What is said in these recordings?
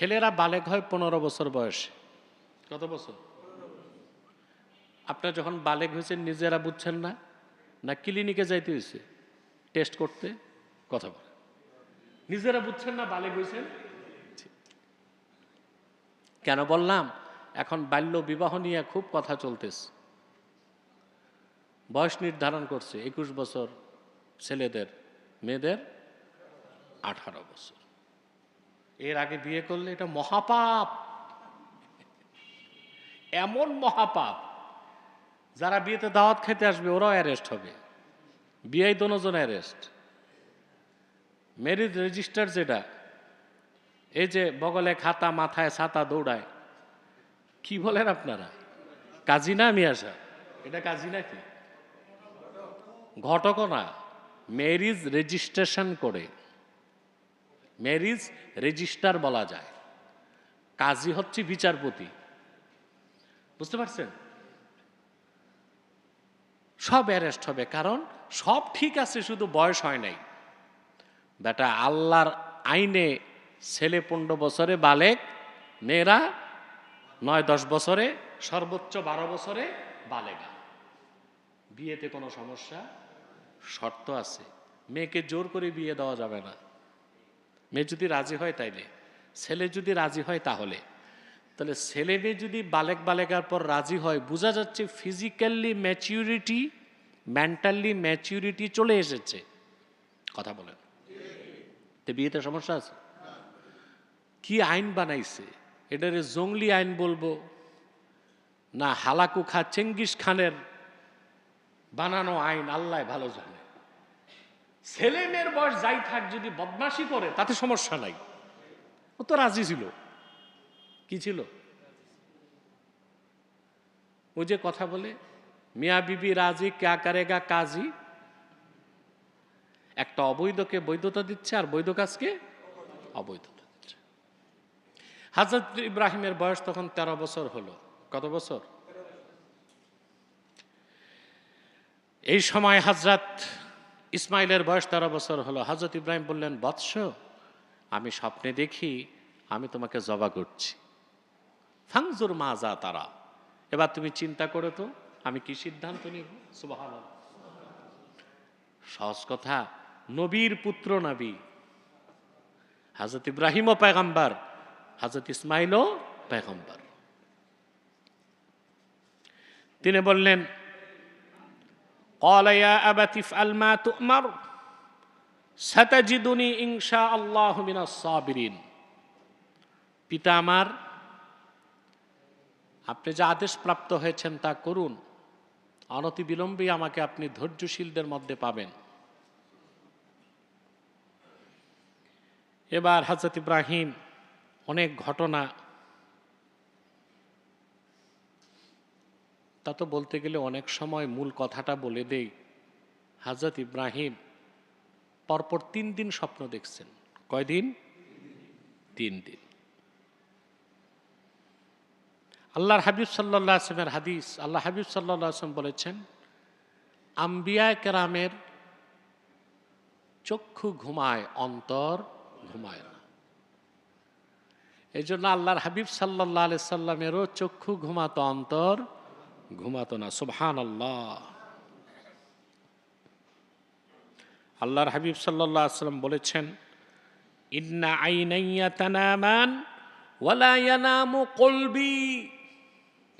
ছেলেরা বালেক হয় পনেরো বছর বয়সে। কত বছর? আপনার যখন বালেক হয়েছেন, নিজেরা বুঝছেন না? না ক্লিনিকে যাইতে হয়েছে? টেস্ট করতে? কথা বলে নিজেরা বুঝছেন না বালেক হয়েছেন? কেন বললাম? এখন বাল্য বিবাহ নিয়ে খুব কথা চলতেছে। বয়স নির্ধারণ করছে একুশ বছর ছেলেদের, মেয়েদের আঠারো বছর। এর আগে বিয়ে করলে এটা মহাপাপ। এমন মহাপাপ, যারা বিয়েতে দাওয়াত খেতে আসবে, ওরাও অ্যারেস্ট হবে। বিয়ে দোনোজন অ্যারেস্ট ম্যারিজ রেজিস্টার যেটা, এই যে বগলে খাতা মাথায় ছাতা দৌড়ায়, কি বলেন আপনারা? কাজী না মিয়া সাহেব? এটা কাজী নাকি? ঘটকও না ম্যারিজ রেজিস্ট্রেশন করে। ম্যারিজ রেজিস্টার বলা যায়। কাজী হচ্ছে বিচারপতি। বুঝতে পারছেন? সব অ্যারেস্ট হবে, কারণ সব ঠিক আছে, শুধু বয়স হয় নাই। বেটা, আল্লাহর আইনে ছেলে পনেরো বছরে, বালেক, মেয়েরা নয়, দশ বছরে, সর্বোচ্চ বারো বছরে বালেগা বিয়েতে কোনো সমস্যা? শর্ত আছে। মেয়েকে জোর করে বিয়ে দেওয়া যাবে না। মেয়ে যদি রাজি হয় তাইলে। ছেলে যদি রাজি হয় তাহলে। তাহলে ছেলে মেয়ে যদি বালেক বালেকার পর রাজি হয়, বোঝা যাচ্ছে ফিজিক্যালি ম্যাচিউরিটি মেন্টালি ম্যাচিউরিটি চলে এসেছে। কথা বলেন। তো বিয়েতে সমস্যা আছে? কি আইন বানাইছে? এটারে জঙ্গলি আইন বলব। না হালাকু খা, চেঙ্গিস খানের বানানো আইন, আল্লাহ ভালো জানে। ছেলে মেয়ের বয়স যাই থাক, যদি বদমাশি করে, তাতে সমস্যা নাই। ও তো রাজি ছিল। কি ছিল? ও যে কথা বলে, মিয়া বিবি রাজি, ক্যা কারেগা কাজী? একটা অবৈধকে বৈধতা দিচ্ছে, আর বৈধ কাজকে অবৈধতা দিচ্ছে। হাজরত ইব্রাহিমের বয়স তখন তেরো বছর হলো। কত বছর? এই সময় হাজরত ইসমাইলের বয়স তেরো বছর হলো। হজরত ইব্রাহিম বললেন বৎস আমি স্বপ্নে দেখি, আমি তোমাকে জবা করছি। ফাংজুর মাজা তারা। এবার তুমি চিন্তা করো তো, আমি কি সিদ্ধান্ত নিব? সুবাহ সহজ কথা, নবীর পুত্র নবী। হাজরত ইব্রাহিমও পেগম্বর হাজরত ইসমাইলও পেগম্বর তিনি বললেন قال يا أبت افعل ما تؤمر ستجدني إن شاء الله من الصابرين পিতা আমার আপনি যে আদেশ প্রাপ্ত হয়েছেন তা করুন অনতি বিলম্বে আমাকে আপনি ধৈর্যশীলদের মধ্যে পাবেন এবার হজরত ইব্রাহিম অনেক ঘটনা তা তো বলতে গেলে অনেক সময় মূল কথাটা বলে দেই। হাজরত ইব্রাহিম পরপর তিন দিন স্বপ্ন দেখছেন। কয়দিন তিন দিন। আল্লাহর হাবিব সাল্লাহ হাদিস আল্লাহ হাবিব সাল্লাহ বলেছেন, আম্বিয়া কেরামের চক্ষু ঘুমায়, অন্তর ঘুমায় না। এই জন্য আল্লাহর হাবিব সাল্লাহ আলি সাল্লামেরও চক্ষু ঘুমাতো, অন্তর ঘুমাতো না সুবহান আল্লাহ আল্লাহর হাবিব সাল্লাহ আসলাম বলেছেন, ইন্না আইনাইয়া তানামান ওয়ালা ইয়ানামু কলবি।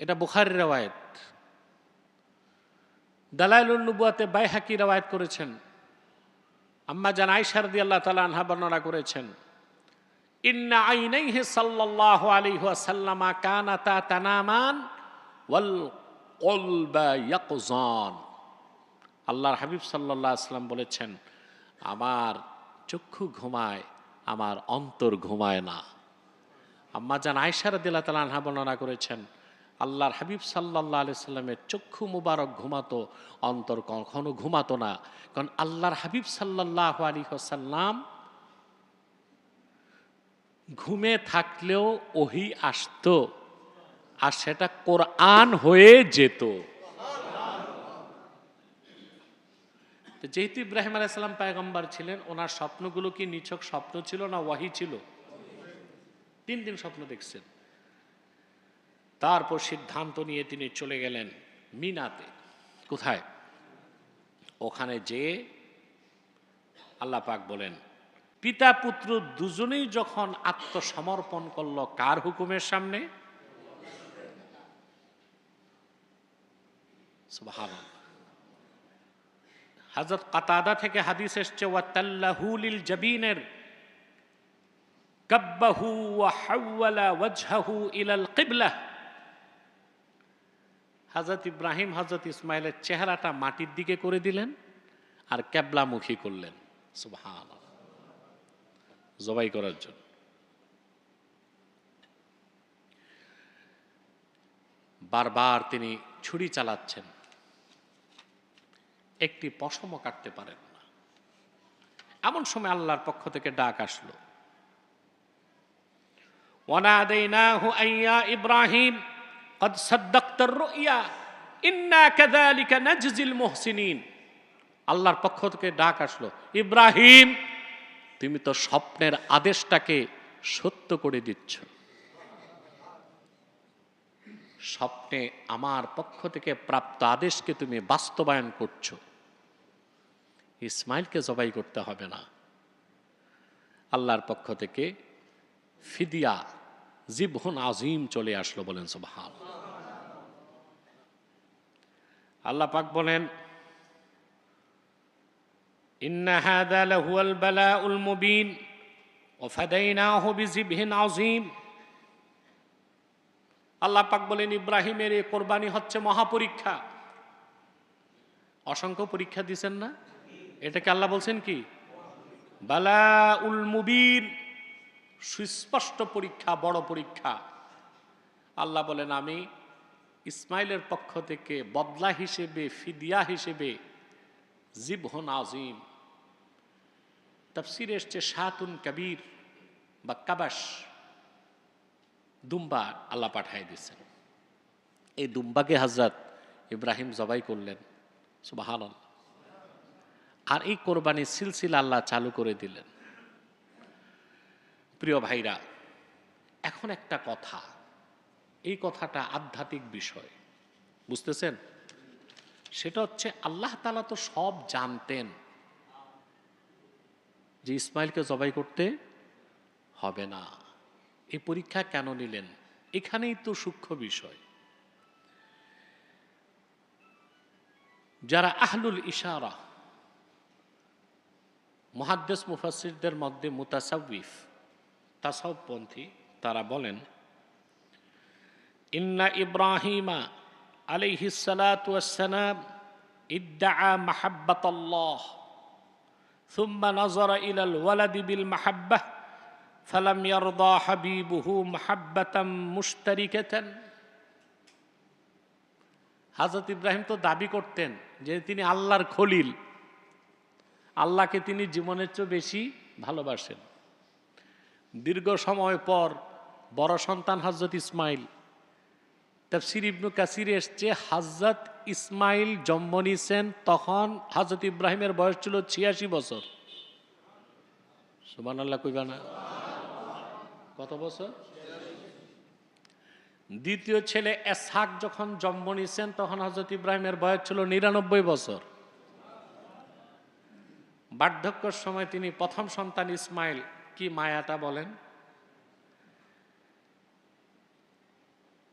এটা বুখারের রেওয়ায়ত। দালাইলুন নবুয়াতে বাইহাকি রেওয়ায়ত করেছেন। আম্মা জান আয়সার দি আল্লাহ তালা আনহা বর্ণনা করেছেন, ইন্না সাল্লাল্লাহু আলাইহি ওয়াসাল্লামা কানাতা তানামান ওয়াল কলবা ইয়াকজান। আল্লাহর হাবিব সাল্লাল্লাহু আলাইহি সাল্লাম বলেছেন, আমার চক্ষু ঘুমায়, আমার অন্তর ঘুমায় না। আম্মা জান আয়সার দিল্লা তালা আনহা বর্ণনা করেছেন, আল্লাহর হাবিব সাল্লাহ আলি সাল্লামের চক্ষু মুবারক ঘুমাতো, অন্তর কখনো ঘুমাতো না। কারণ আল্লাহর হাবিব সাল্লাহ আলী সাল্লাম ঘুমে থাকলেও ওহি আসতো। আর সেটা কোরআন হয়ে যেত। যেহেতু ইব্রাহিম আলাইসাল্লাম পায়গম্বার ছিলেন, ওনার স্বপ্নগুলো কি নিছক স্বপ্ন ছিল না ওয়াহি ছিল? তিন দিন স্বপ্ন দেখছেন। তারপর সিদ্ধান্ত নিয়ে তিনি চলে গেলেন মিনাতে। কোথায়? ওখানে যে আল্লাহ পাক বলেন পিতা পুত্র দুজনেই যখন আত্মসমর্পণ করল, কার হুকুমের সামনে? সুবহানাল্লাহ। হজরত কাতাদা থেকে হাদিস এসছে ওয়াতাল্লাহুলিল জাবিনের, কাব্বাহু ওয়া হাওয়ালা ওয়াজহাহু ইলাল কিবলা। হজরত ইব্রাহিম হজরত ইসমাইলের চেহারাটা মাটির দিকে করে দিলেন আর ক্যাবলামুখী করলেন। সুবহান জবাই করার জন্য। বারবার তিনি ছুরি চালাচ্ছেন। একটি পশমও কাটতে পারেন না এমন সময় আল্লাহর পক্ষ থেকে ডাক আসলো وناديناه أن يا إبراهيم قد صدقت الرؤيا إنا كذلك نجزي المحسنين আল্লাহর পক্ষ থেকে ডাক আসলো ইব্রাহিম তুমি তো স্বপ্নের আদেশটাকে সত্য করে দিচ্ছ স্বপ্নে আমার পক্ষ থেকে প্রাপ্ত আদেশকে তুমি বাস্তবায়ন করছো ইসমাইলকে জবাই করতে হবে না। আল্লাহর পক্ষ থেকে ফিদিয়া, জিবহন আজিম চলে আসলো বলেন সোভাল আল্লাহ পাক বলেন আল্লাহ পাক বলেন, ইব্রাহিমের এ কোরবানি হচ্ছে মহাপরীক্ষা। অসংখ্য পরীক্ষা দিচ্ছেন না? এটাকে আল্লাহ বলছেন কি? বালা উল মুবিন, সুস্পষ্ট পরীক্ষা, বড় পরীক্ষা। আল্লাহ বলেন, আমি ইসমাইলের পক্ষ থেকে বদলা হিসেবে, ফিদিয়া হিসেবে জিবহন আজিম তফসির এসছে সাতুন কবির বা কাবাস দুম্বা আল্লাহ পাঠাই দিয়েছেন। এই দুম্বাকে হজরত ইব্রাহিম জবাই করলেন। সুবাহান আর এই কোরবানির সিলসিলা আল্লাহ চালু করে দিলেন। প্রিয় ভাইরা, এখন একটা কথা। এই কথাটা আধ্যাত্মিক বিষয়। বুঝতেছেন? সেটা হচ্ছে আল্লাহ তালা তো সব জানতেন। যে ইসমাইলকে জবাই করতে হবে না। এই পরীক্ষা কেন নিলেন? এখানেই তো সূক্ষ্ম বিষয়। যারা আহলুল ইশারা মহাদ্দেশ মুফাসিরদের মধ্যে মুতাসাউফ তাসাউপন্থী তারা বলেন ইন্না ইব্রাহিমা আলাইহি সালাম ইদ্দাআ মাহাব্বাতাল্লাহ ثم نظر إلى الولد بالمحبة فلم يرضى حبيبه محبة مشتركة হাজরত ইব্রাহিম তো দাবি করতেন যে তিনি আল্লাহর খলিল আল্লাহকে তিনি জীবনের চেয়ে বেশি ভালোবাসেন। দীর্ঘ সময় পর বড় সন্তান হজরত ইসমাইল। তাফসির ইবনু কাসির এসছে হাজরত ইসমাইল জন্ম নিছেন তখন হজরত ইব্রাহিমের বয়স ছিল ছিয়াশি বছর। সুবান আল্লাহ কইবা না। কত বছর? দ্বিতীয় ছেলে এসহাক যখন জন্ম নিছেন তখন হজরত ইব্রাহিমের বয়স ছিল নিরানব্বই বছর। বার্ধক্যর সময় তিনি প্রথম সন্তান ইসমাইল, কি মায়াটা বলেন?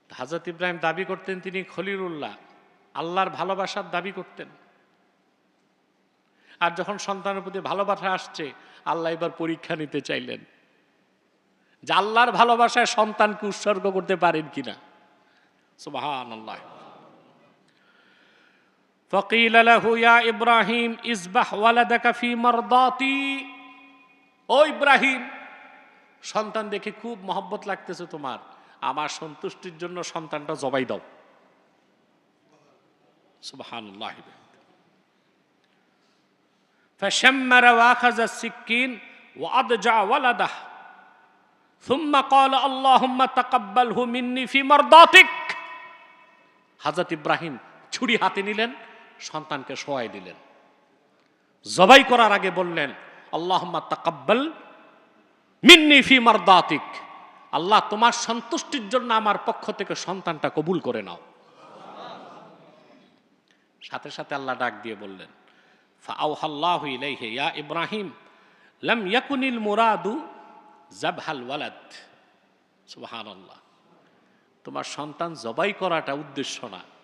হাজরত ইব্রাহিম দাবি করতেন তিনি খলিলুল্লাহ, আল্লাহর ভালোবাসার দাবি করতেন। আর যখন সন্তানের প্রতি ভালোবাসা আসছে, আল্লাহ এবার পরীক্ষা নিতে চাইলেন যে আল্লাহর ভালোবাসায় সন্তানকে উৎসর্গ করতে পারেন কিনা। সুবাহান আল্লাহ فقيل له يا إبراهيم اذبح ولدك في مرضاتي ও ইব্রাহিম সন্তান দেখে খুব মহব্বত লাগতেছে তোমার আমার সন্তুষ্টির জন্য সন্তানটা জবাই দাও সুবহানাল্লাহ فشمر واخذ السكين وأضجع ولده ثم قال اللهم تقبله مني في مرضاتك হাজরত ইব্রাহিম ছুরি হাতে নিলেন সন্তানকে শোয়াই দিলেন। জবাই করার আগে বললেন, আল্লাহম্মা তাকাব্বাল মিন্নি ফি মারদাতিক। আল্লাহ তোমার সন্তুষ্টির জন্য আমার পক্ষ থেকে সন্তানটা কবুল করে নাও। সাথে সাথে আল্লাহ ডাক দিয়ে বললেন ফাআউহাল্লাহু ইলাইহি, ইয়া ইব্রাহিম, লাম ইয়াকুনিল মুরাদু জাবহাল ওয়ালাদ। সুবহানাল্লাহ। তোমার সন্তান জবাই করাটা উদ্দেশ্য না।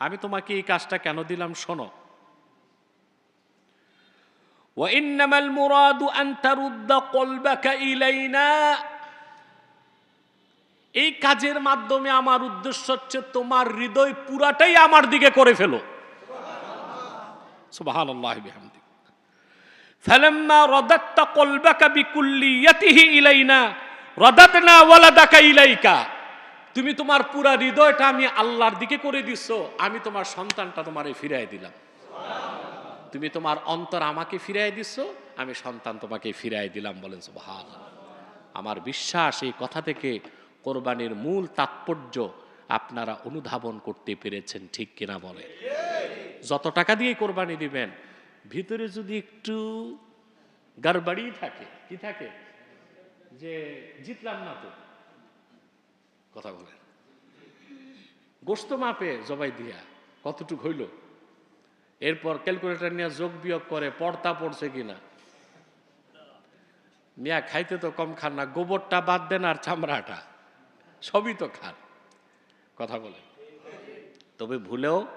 আমি তোমাকে এই কাজটা কেন দিলাম শোনো وإنما المراد أن ترد قلبك إلينا এই কাজের মাধ্যমে আমার উদ্দেশ্য হচ্ছে তোমার হৃদয় পুরাটাই আমার দিকে করে ফেলো সুবহানাল্লাহি বিহামদি فلما رددت قلبك بكليته إلينا رددنا ولدك إليك তুমি তোমার পুরা হৃদয়টা আমি আল্লাহর দিকে করে দিচ্ছ আমি তোমার সন্তানটা তোমারে ফিরাই দিলাম। তুমি তোমার অন্তর আমাকে ফিরাই দিচ্ছ আমি সন্তান তোমাকে ফিরাই দিলাম বলেন সুবহান আমার বিশ্বাস এই কথা থেকে কোরবানির মূল তাৎপর্য আপনারা অনুধাবন করতে পেরেছেন, ঠিক কিনা বলে? যত টাকা দিয়ে কোরবানি দিবেন, ভিতরে যদি একটু গারবাড়ি থাকে, কি থাকে? যে জিতলাম না তো? কথা বলেন গোস্ত মাপে জবাই দিয়া কতটুক হইল? এরপর ক্যালকুলেটার নিয়ে যোগ বিয়োগ করে পড়তা পড়ছে কিনা? নিয়া খাইতে তো কম খান না, গোবরটা বাদ দেন আর চামড়াটা। সবই তো খান। কথা বলে। তবে ভুলেও